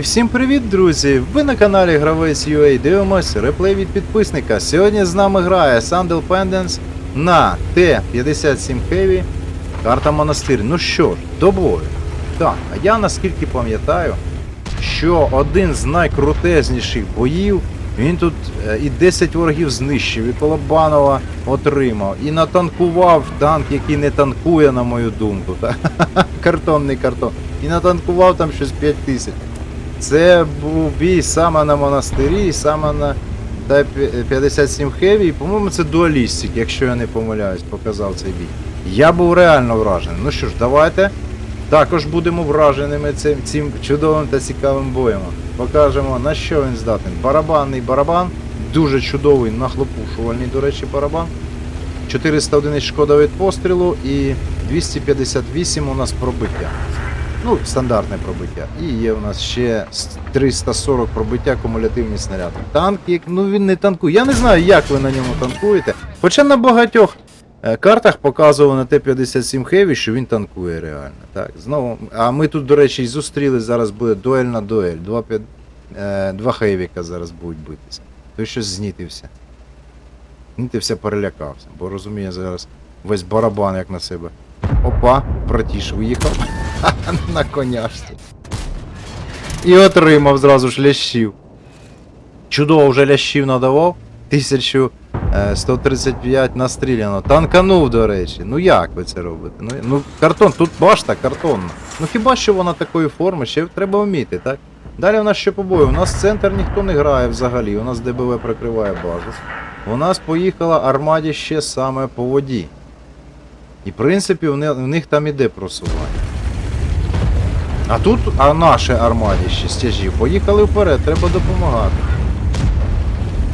І всім привіт, друзі! Ви на каналі Гравець UA дивимось реплей від підписника. Сьогодні з нами грає Sandal Pendants на Т-57 Heavy. Карта Монастир. Ну що ж, до бою. Так, а я наскільки пам'ятаю, що один з найкрутезніших боїв, він тут е, і 10 ворогів знищив, і Колобанова отримав, і натанкував танк, який не танкує, на мою думку. Картонний картон. І натанкував там щось 5 тисяч. Це був бій саме на монастирі, саме на Т-57 Heavy, і, по-моєму, це дуалістик, якщо я не помиляюсь, показав цей бій. Я був реально вражений. Ну що ж, давайте також будемо враженими цим, цим чудовим та цікавим боєм. Покажемо, на що він здатний. Барабанний барабан, дуже чудовий, нахлопушувальний, до речі, барабан. 400 одиниць шкода від пострілу і 258 у нас пробиття. Ну, стандартне пробиття. І є у нас ще 340 пробиття кумулятивні снаряди. Танк, як, ну він не танкує. Я не знаю, як ви на ньому танкуєте. Хоча на багатьох е, картах показував на Т-57 Heavy, що він танкує реально. Так, знову. А ми тут, до речі, і зустріли, зараз буде дуельна дуель. Два, п'ят- е, два хейвіка зараз будуть битися. Той щось знітився. Знітився, перелякався, бо розуміє зараз весь барабан як на себе. Опа, братіш виїхав. на коняшці. І отримав зразу ж лящів. Чудово вже лящів надавав. 1135 настріляно. Танканув, до речі. Ну як ви це робите? Ну, ну картон, тут башта картонна. Ну хіба що вона такої форми, ще треба вміти, так? Далі у нас що по бою? У нас центр ніхто не грає взагалі, у нас ДБВ прикриває базу. У нас поїхала армаді ще саме по воді. І в принципі в них там іде просування. А тут а наші армаді ще стяжів. Поїхали вперед, треба допомагати.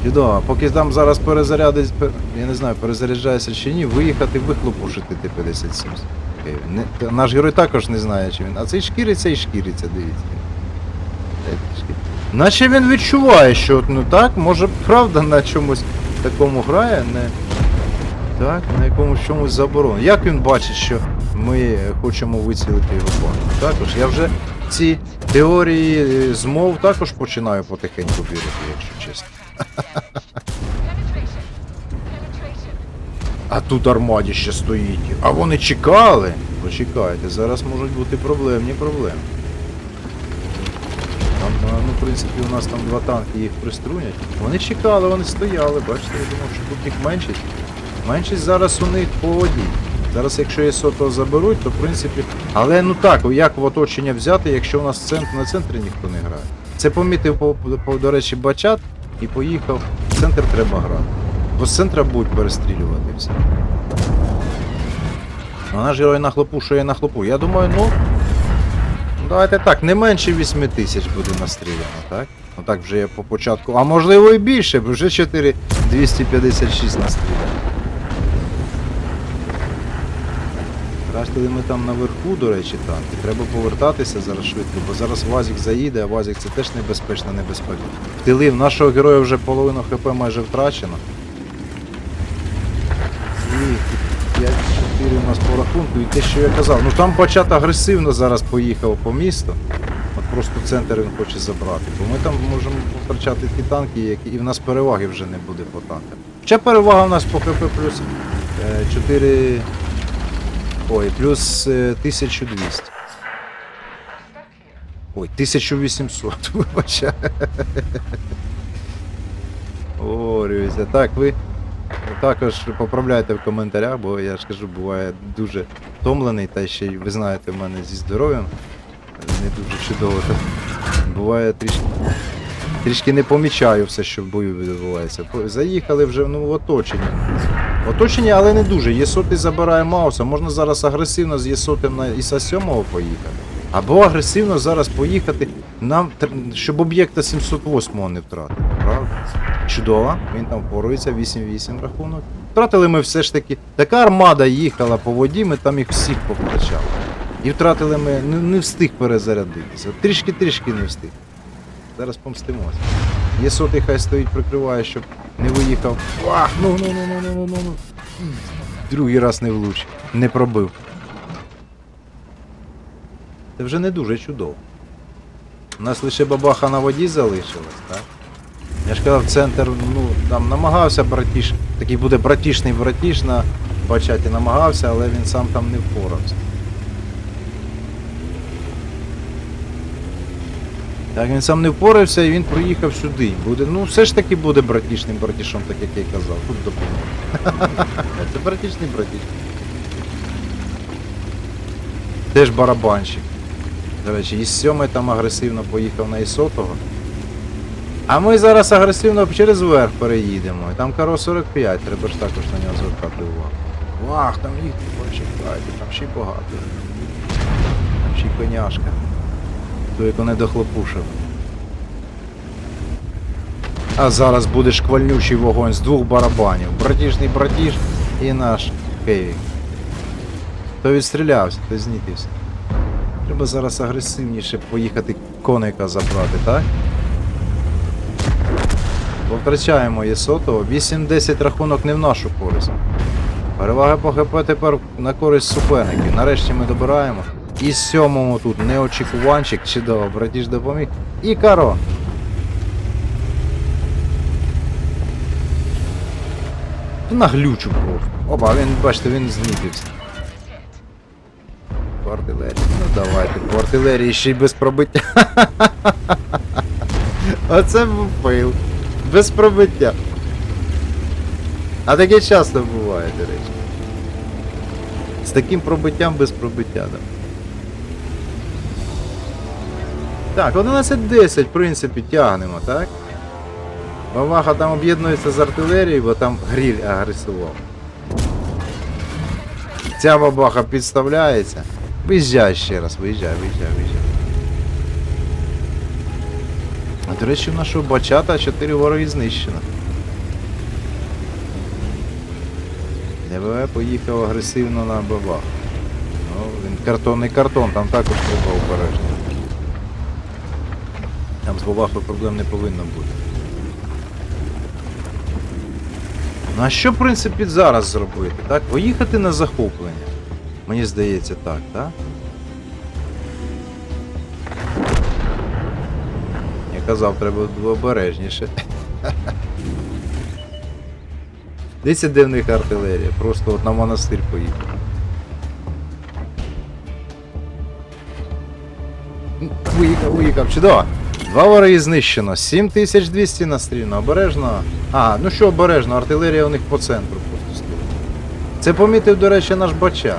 Чудово, поки там зараз перезарядить, я не знаю, перезаряджається чи ні, виїхати вихлопушити Т-57. Не- Наш герой також не знає, чи він. А цей шкіриться і шкіриться, дивіться. Наче він відчуває, що ну так, може правда на чомусь такому грає, не. Так, на якомусь чомусь заборонено. Як він бачить, що ми хочемо вицілити його план? Також я вже ці теорії змов також починаю потихеньку вірити, якщо чесно. А тут армаді ще стоїть. А вони чекали. Почекайте, зараз можуть бути проблемні проблеми. Там, е, ну, в принципі, у нас там два танки їх приструнять. Вони чекали, вони стояли, бачите, я думав, що тут їх меншість. Меншість зараз у них по воді. Зараз, якщо є сото заберуть, то в принципі. Але ну так, як в оточення взяти, якщо у нас центр на центрі ніхто не грає. Це помітив, по, по, до речі, бачат і поїхав. В центр треба грати. Бо з центра будуть перестрілювати все. А наш герой нахлопушує нахлопує. Я думаю, ну. Давайте так, не менше 8 тисяч буде настріляно, так? Ну так вже я по початку. А можливо і більше, бо вже 4 256 настріляно. Тратили ми там наверху, до речі, танки. Треба повертатися зараз швидко, бо зараз Вазік заїде, а Вазік це теж небезпечна небезпека. В тили нашого героя вже половину ХП майже втрачено. І 5-4 у нас по рахунку. І те, що я казав, ну там Бачат агресивно зараз поїхав по місту. От просто центр він хоче забрати. Бо ми там можемо втрачати ті танки, які і в нас переваги вже не буде по танкам. Хоча перевага в нас по ХП плюс е, 4. Ой, плюс е, 1200. Ой, 1800, вибачаю. О, Рюзя. Так, ви також поправляйте в коментарях, бо я ж кажу, буває дуже втомлений, та ще й ви знаєте, в мене зі здоров'ям не дуже чудово. Та буває трішки. Трішки не помічаю все, що в бою відбувається. Заїхали вже ну, в оточення. Оточення, але не дуже. Єсоти забирає Мауса. Можна зараз агресивно з Єсотем на Іса 7 поїхати. Або агресивно зараз поїхати, нам, щоб об'єкта 708 не втратити. Правда? Чудово, він там впорується, 8-8 рахунок. Втратили ми все ж таки. Така армада їхала по воді, ми там їх всіх повтрачали. І втратили ми, не, не встиг перезарядитися. Трішки-трішки не встиг. Зараз помстимося. Є сотий хай стоїть, прикриває, щоб не виїхав. Ах, ну ну ну ну ну ну ну. Другий раз не влучив, не пробив. Це вже не дуже чудово. У нас лише бабаха на воді залишилась, так? Я ж казав, центр, ну, там намагався братіш, такий буде братішний братіш на бачаті намагався, але він сам там не впорався. Так, він сам не впорався і він приїхав сюди. Буде, ну все ж таки буде братішним братішом, так як я й казав. Тут допомога. Це братішний братіш. Теж барабанщик. До речі, із сьомий там агресивно поїхав на Ісотого. А ми зараз агресивно через верх переїдемо. І там Каро 45, треба ж також на нього звертати увагу. Вах, там їх почекайте, там ще й багато. Там ще й коняшка. То як вони дохлопушив. А зараз буде шквальнючий вогонь з двох барабанів. Братішний братіш і наш Хейвік. То відстрілявся, то знітився. Треба зараз агресивніше поїхати коника забрати, так? Бо втрачаємо Єсотого. 8-10 рахунок не в нашу користь. Перевага по ГП тепер на користь суперників. Нарешті ми добираємо. І сьомому тут неочікуванчик, чудово, братіш допоміг. І Каро. Наглючу просто. Опа, він, бачите, він знітився. По артилерії. Ну давайте, по артилерії ще й без пробиття. Оце фейл. Без пробиття. А таке часто буває, до речі. З таким пробиттям без пробиття, так. Так, 11-10, в принципі, тягнемо, так? Баваха там об'єднується з артилерією, бо там гріль агресував. Ця бабаха підставляється. Виїжджай ще раз, виїжджай, виїжджай, виїжджай. А до речі, в нашого бачата 4 вороги знищено. ДВВ поїхав агресивно на бабах. Ну, він картонний картон, там також треба обережно. Там з бабахою проблем не повинно бути. Ну а що, в принципі, зараз зробити? Так? Поїхати на захоплення. Мені здається так, так? Я казав, треба обережніше. Дивіться, де в них артилерія. Просто от на монастир поїхав. Виїхав, виїхав, чудово. Два вороги знищено, 7200 настріляно, обережно. А, ну що обережно, артилерія у них по центру просто стоїть. Це помітив, до речі, наш бачар.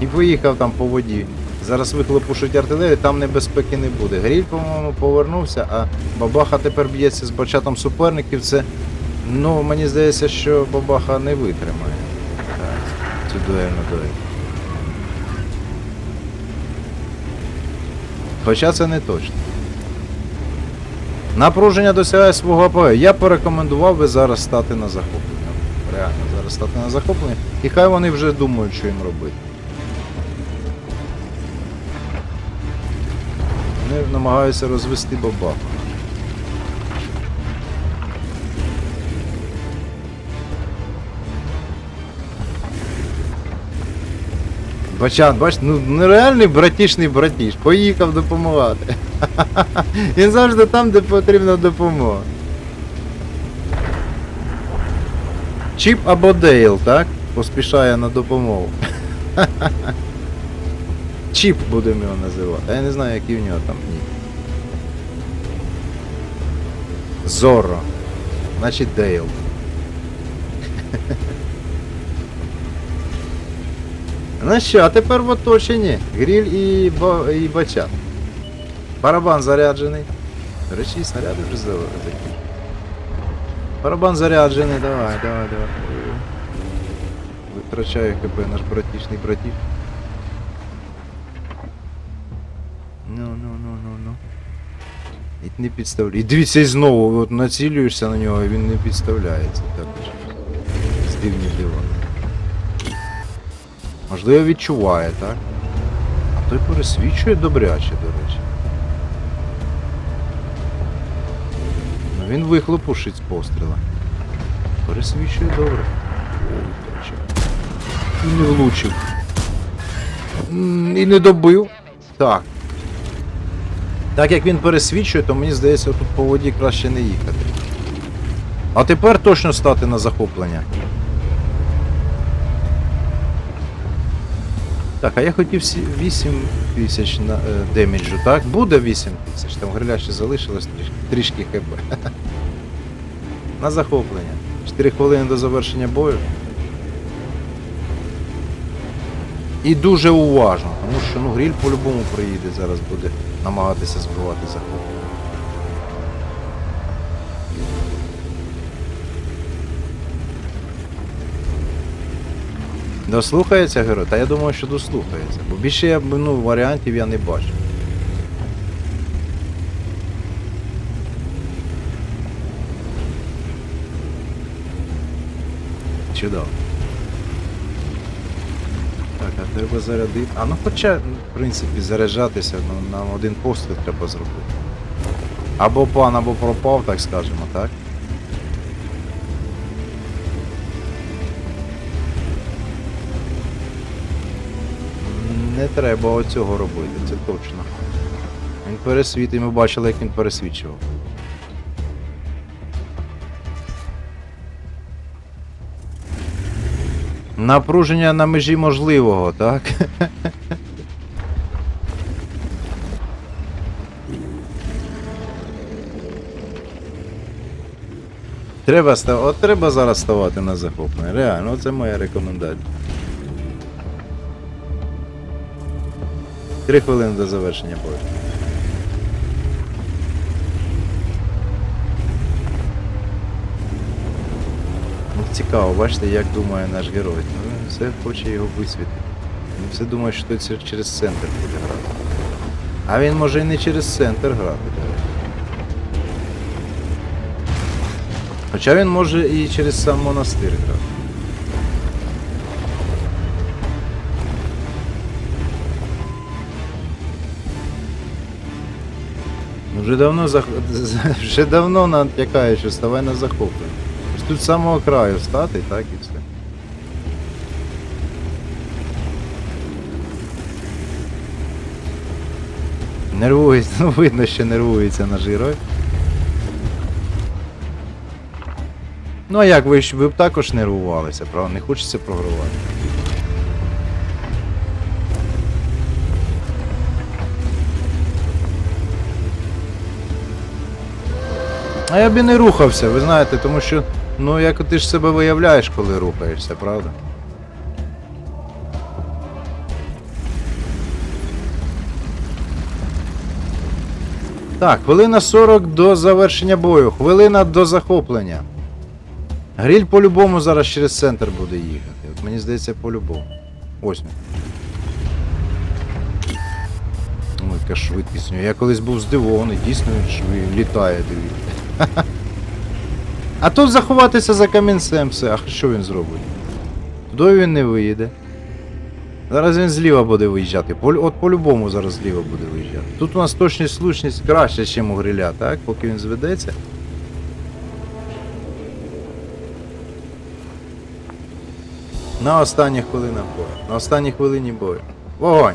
І поїхав там по воді. Зараз вихлопушить артилерію, там небезпеки не буде. Гріль, по-моєму, повернувся, а бабаха тепер б'ється з бачатом суперників. Це, ну, мені здається, що бабаха не витримає. Так, цю дуельну дуель. Хоча це не точно. Напруження досягає свого апогею. Я порекомендував би зараз стати на захоплення. Реально, зараз стати на захоплення. І хай вони вже думають, що їм робити. Вони намагаються розвести бабаху. Бачан, бач, ну нереальний братішний братіш. Поїхав допомагати. Він завжди там, де потрібна допомога. Чіп або Дейл, так? Поспішає на допомогу. Чіп будемо його називати. А я не знаю, який в нього там ні. Зорро. Значить Дейл. Ну що, а тепер в оточенні. Гріль і, ба... і бачат. Барабан заряджений. До речі, снаряди вже закінчили. Барабан заряджений, давай, давай, давай. Витрачає ХП наш братішний братіш. Ну, ну, ну, ну, ну. І не підставляє. І дивіться, і знову от націлюєшся на нього, і він не підставляється також. Дивні дива. Можливо, відчуває, так? А той пересвічує добряче, до речі. Ну він вихлопушить з постріла. Пересвічує добре. І не влучив. І не добив. Так. Так як він пересвічує, то мені здається, тут по воді краще не їхати. А тепер точно стати на захоплення. Так, а я хотів сі- 8 тисяч на е, деміджу, так? Буде 8 тисяч, там гриля ще залишилось трішки, трішки хп. На захоплення. 4 хвилини до завершення бою. І дуже уважно, тому що ну, гріль по-любому приїде, зараз буде намагатися збивати захоплення. Дослухається герой? Та я думаю, що дослухається. Бо більше я, ну, варіантів я не бачу. Чудово. Так, а треба зарядити. А ну хоча, ну, в принципі, заряджатися ну, нам один постріл треба зробити. Або пан, або пропав, так скажемо, так? Не треба оцього робити, це точно. Він пересвітив, ми бачили, як він пересвічував. Напруження на межі можливого, так? Треба став... От треба зараз ставати на захоплення. Реально, це моя рекомендація. Три хвилини до завершення бою. Ну, цікаво, бачите, як думає наш герой. Ну, він все хоче його висвітити. Він все думає, що це через центр буде грати. А він може і не через центр грати. Хоча він може і через сам монастир грати. Вже давно зах... вже давно натякає, що ставай на захоплення. Тут з самого краю стати, так і все. Нервується, ну видно, що нервується наш герой. Ну а як ви ви б також нервувалися, правда? Не хочеться програвати. А я б і не рухався, ви знаєте, тому що, ну як ти ж себе виявляєш, коли рухаєшся, правда? Так, хвилина 40 до завершення бою, хвилина до захоплення. Гріль по-любому зараз через центр буде їхати. От мені здається, по-любому. Ось. Ой, яка швидкість. Я колись був здивований, дійсно швид літає, дивіться. А тут заховатися за камінцем все. А що він зробить? Туди він не виїде. Зараз він зліва буде виїжджати. От по-любому зараз зліва буде виїжджати. Тут у нас точність слушність краще, ніж у гриля, так? Поки він зведеться. На останніх хвилинах бою. На останній хвилині бою. Вогонь!